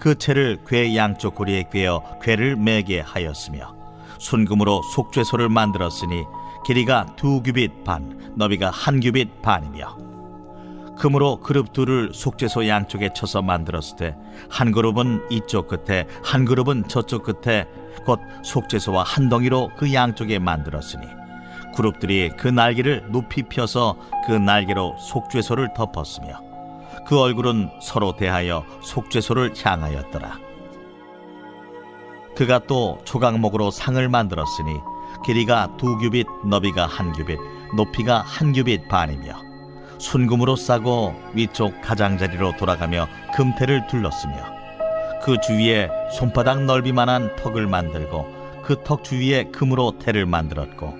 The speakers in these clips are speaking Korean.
그 채를 궤 양쪽 고리에 꿰어 궤를 매게 하였으며 순금으로 속죄소를 만들었으니 길이가 두 규빗 반, 너비가 한 규빗 반이며 금으로 그룹 둘을 속죄소 양쪽에 쳐서 만들었을 때 한 그룹은 이쪽 끝에 한 그룹은 저쪽 끝에 곧 속죄소와 한 덩이로 그 양쪽에 만들었으니 그룹들이 그 날개를 높이 펴서 그 날개로 속죄소를 덮었으며 그 얼굴은 서로 대하여 속죄소를 향하였더라. 그가 또 조각목으로 상을 만들었으니 길이가 두 규빗, 너비가 한 규빗, 높이가 한 규빗 반이며 순금으로 싸고 위쪽 가장자리로 돌아가며 금태를 둘렀으며 그 주위에 손바닥 넓이만한 턱을 만들고 그 턱 주위에 금으로 태를 만들었고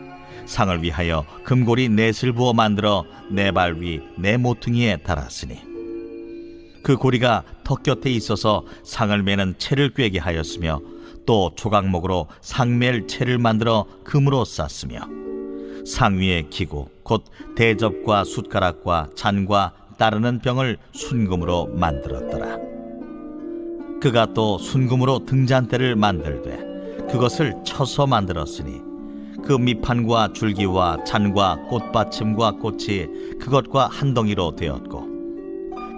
상을 위하여 금고리 넷을 부어 만들어 네 발 위 네 모퉁이에 달았으니 그 고리가 턱 곁에 있어서 상을 매는 채를 꿰게 하였으며 또 조각목으로 상멜 채를 만들어 금으로 쌌으며 상 위에 기구 곧 대접과 숟가락과 잔과 따르는 병을 순금으로 만들었더라. 그가 또 순금으로 등잔대를 만들되 그것을 쳐서 만들었으니 그 밑판과 줄기와 잔과 꽃받침과 꽃이 그것과 한 덩이로 되었고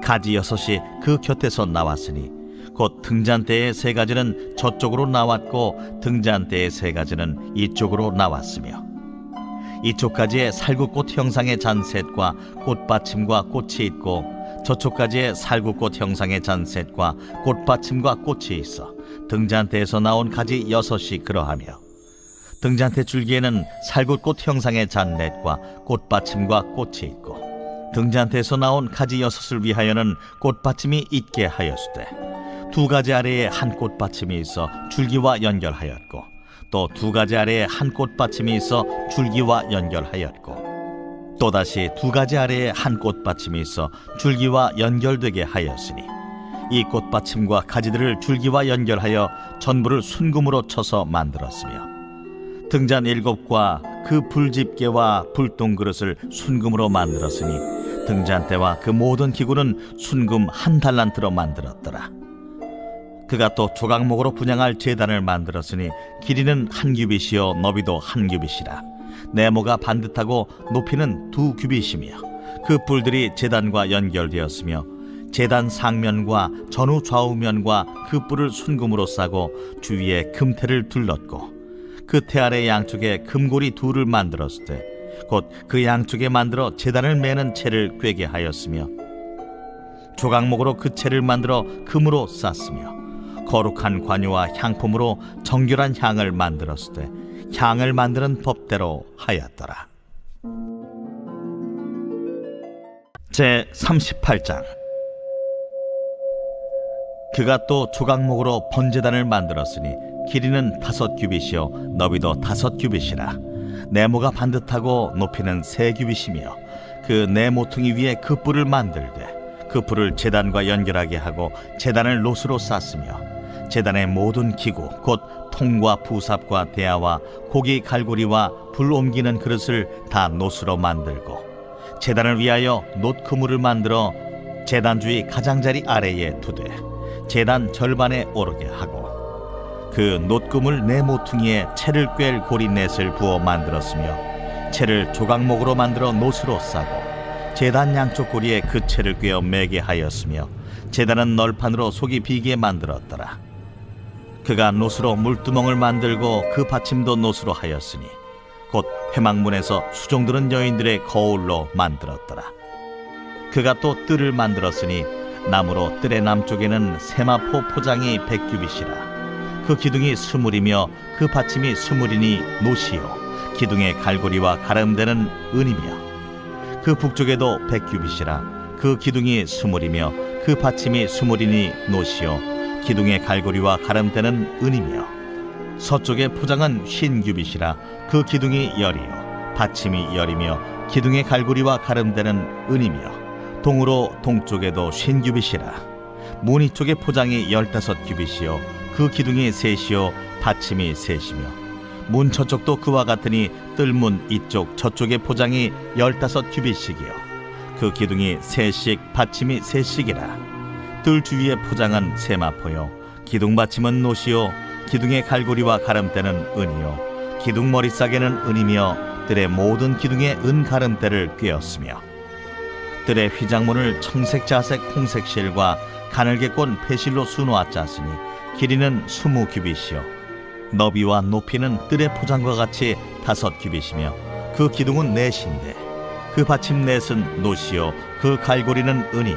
가지 여섯이 그 곁에서 나왔으니 곧 등잔대의 세 가지는 저쪽으로 나왔고 등잔대의 세 가지는 이쪽으로 나왔으며 이쪽까지의 살구꽃 형상의 잔셋과 꽃받침과 꽃이 있고 저쪽까지의 살구꽃 형상의 잔셋과 꽃받침과 꽃이 있어 등잔대에서 나온 가지 여섯이 그러하며 등잔대 줄기에는 살구꽃 형상의 잔넷과 꽃받침과 꽃이 있고 등잔대에서 나온 가지 여섯을 위하여는 꽃받침이 있게 하였으되 두 가지 아래에 한 꽃받침이 있어 줄기와 연결하였고 또 두 가지 아래에 한 꽃받침이 있어 줄기와 연결하였고 또다시 두 가지 아래에 한 꽃받침이 있어 줄기와 연결되게 하였으니 이 꽃받침과 가지들을 줄기와 연결하여 전부를 순금으로 쳐서 만들었으며 등잔 일곱과 그 불집게와 불똥 그릇을 순금으로 만들었으니 등잔대와 그 모든 기구는 순금 한 달란트로 만들었더라. 그가 또 조각목으로 분양할 제단을 만들었으니 길이는 한 규빗이요 너비도 한 규빗이라 네모가 반듯하고 높이는 두 규빗이며 그 뿔들이 제단과 연결되었으며 제단 상면과 전후 좌우면과 그 뿔을 순금으로 싸고 주위에 금태를 둘렀고 그 태 아래 양쪽에 금고리 둘을 만들었을 때 곧 그 양쪽에 만들어 제단을 매는 채를 꿰게 하였으며 조각목으로 그 채를 만들어 금으로 쌌으며 거룩한 관유와 향품으로 정결한 향을 만들었을 때 향을 만드는 법대로 하였더라. 제 38장 그가 또 조각목으로 번제단을 만들었으니 길이는 다섯 규빗이요 너비도 다섯 규빗이라 네모가 반듯하고 높이는 세 규빗이며 그 네 모퉁이 위에 그 뿔을 만들되 그 뿔을 제단과 연결하게 하고 제단을 노스로 쌌으며 제단의 모든 기구 곧 통과 부삽과 대야와 고기 갈고리와 불 옮기는 그릇을 다 노스로 만들고 제단을 위하여 놋 그물을 만들어 제단 주위 가장자리 아래에 두되 제단 절반에 오르게 하고 그 놋금을 네 모퉁이에 채를 꿰 고리넷을 부어 만들었으며 채를 조각목으로 만들어 놋으로 싸고 제단 양쪽 고리에 그 채를 꿰어 매게 하였으며 제단은 널판으로 속이 비게 만들었더라. 그가 놋으로 물두멍을 만들고 그 받침도 놋으로 하였으니 곧 회막문에서 수종드는 여인들의 거울로 만들었더라. 그가 또 뜰을 만들었으니 나무로 뜰의 남쪽에는 세마포 포장이 백규빗이라 그 기둥이 스물이며 그 받침이 스물이니 노시요. 기둥의 갈고리와 가름되는 은이며 그 북쪽에도 백규빗이라 그 기둥이 스물이며 그 받침이 스물이니 노시요. 기둥의 갈고리와 가름대는 은이며 서쪽의 포장은 흰 규빗이라 그 기둥이 열이요. 받침이 열이며 기둥의 갈고리와 가름대는 은이며 동으로 동쪽에도 흰 규빗이라 무늬 쪽의 포장이 열다섯 규빗이요 그 기둥이 셋이요 받침이 셋이며. 문 저쪽도 그와 같으니 뜰문 이쪽 저쪽의 포장이 열다섯 규빗씩이요. 그 기둥이 셋씩 받침이 셋씩이라. 뜰 주위의 포장은 세마포요. 기둥 받침은 노시요. 기둥의 갈고리와 가름대는 은이요. 기둥 머리싸개는 은이며 뜰의 모든 기둥에 은 가름대를 꿰었으며. 뜰의 휘장문을 청색 자색 홍색 실과 가늘게 꼰 패실로 수놓아 짰으니 길이는 스무 규빗이요. 너비와 높이는 뜰의 포장과 같이 다섯 규빗이며 그 기둥은 넷인데 그 받침 넷은 노시요. 그 갈고리는 은이요.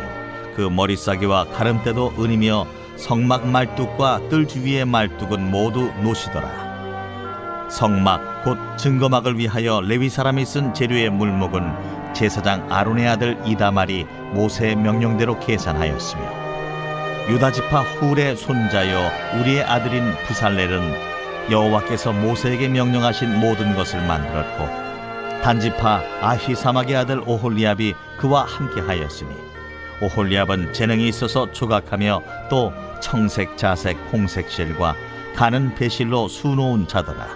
그 머리싸개와 가름대도 은이며 성막 말뚝과 뜰 주위의 말뚝은 모두 노시더라. 성막 곧 증거막을 위하여 레위 사람이 쓴 재료의 물목은 제사장 아론의 아들 이다말이 모세의 명령대로 계산하였으며 유다 지파 훌의 손자여 우리의 아들인 부살렐은 여호와께서 모세에게 명령하신 모든 것을 만들었고 단지파 아히사막의 아들 오홀리압이 그와 함께하였으니 오홀리압은 재능이 있어서 조각하며 또 청색 자색 홍색 실과 가는 배실로 수놓은 자더라.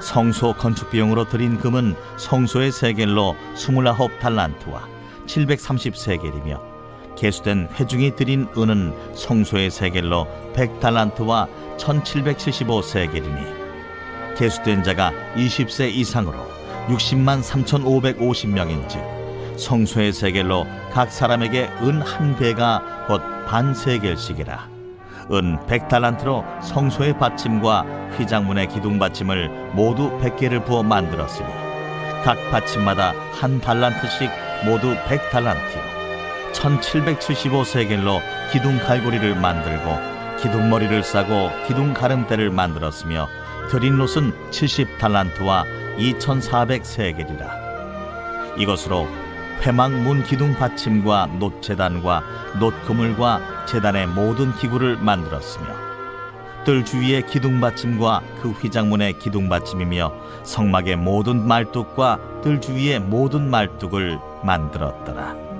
성소 건축 비용으로 들인 금은 성소의 세겔로 스물아홉 달란트와 730 세겔이며 개수된 회중이 들인 은은 성소의 세겔로 100달란트와 1775 세겔이니 개수된 자가 20세 이상으로 60만 3550명인즉 성소의 세겔로 각 사람에게 은 한 배가 곧 반세겔씩이라. 은 100달란트로 성소의 받침과 휘장문의 기둥 받침을 모두 100개를 부어 만들었으니 각 받침마다 한 달란트씩 모두 100달란트요 1775세겔로 기둥 갈고리를 만들고 기둥 머리를 싸고 기둥 가름대를 만들었으며 드린 롯은 70달란트와 2400세겔이라 이것으로 회막 문 기둥 받침과 놋 재단과 놋 그물과 재단의 모든 기구를 만들었으며 뜰 주위의 기둥 받침과 그 휘장문의 기둥 받침이며 성막의 모든 말뚝과 뜰 주위의 모든 말뚝을 만들었더라.